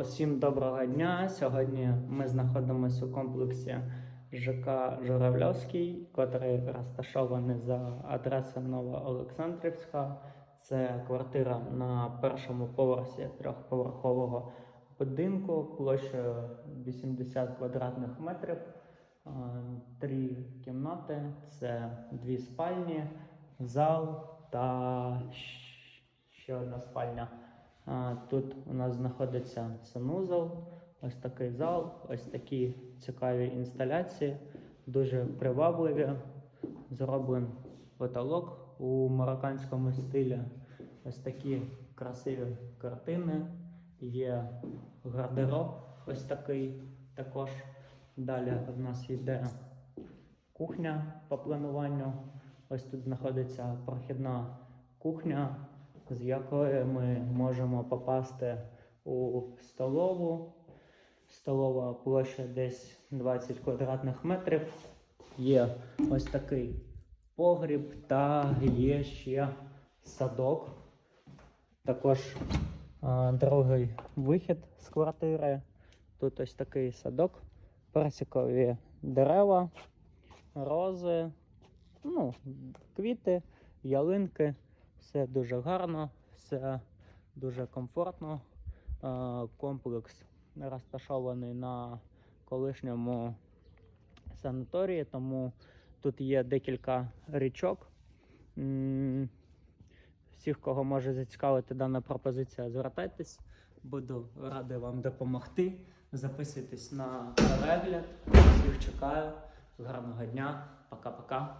Усім доброго дня. Сьогодні ми знаходимося у комплексі ЖК Журавльовський, який розташований за адресою Новоолександрівська. Це квартира на першому поверсі трьохповерхового будинку площею 80 квадратних метрів, три кімнати, це дві спальні, зал та ще одна спальня. Тут у нас знаходиться санузел, ось такий зал, ось такі цікаві інсталяції, дуже привабливі. Зроблений потолок у марокканському стилі. Ось такі красиві картини. Є гардероб, ось такий також. Далі в нас йде кухня по плануванню. Ось тут знаходиться прохідна кухня, з якої ми можемо попасти у столову. Столова площа десь 20 квадратних метрів. Є ось такий погріб та є ще садок. Також а, другий вихід з квартири. Тут ось такий садок, персикові дерева, рози, ну, квіти, ялинки. Все дуже гарно, все дуже комфортно. Е, Комплекс розташований на колишньому санаторії, тому тут є декілька річок. Всіх, кого може зацікавити дана пропозиція, звертайтесь. Буду радий вам допомогти. Записуйтесь на перегляд. Всіх чекаю. Гарного дня. Пока-пока.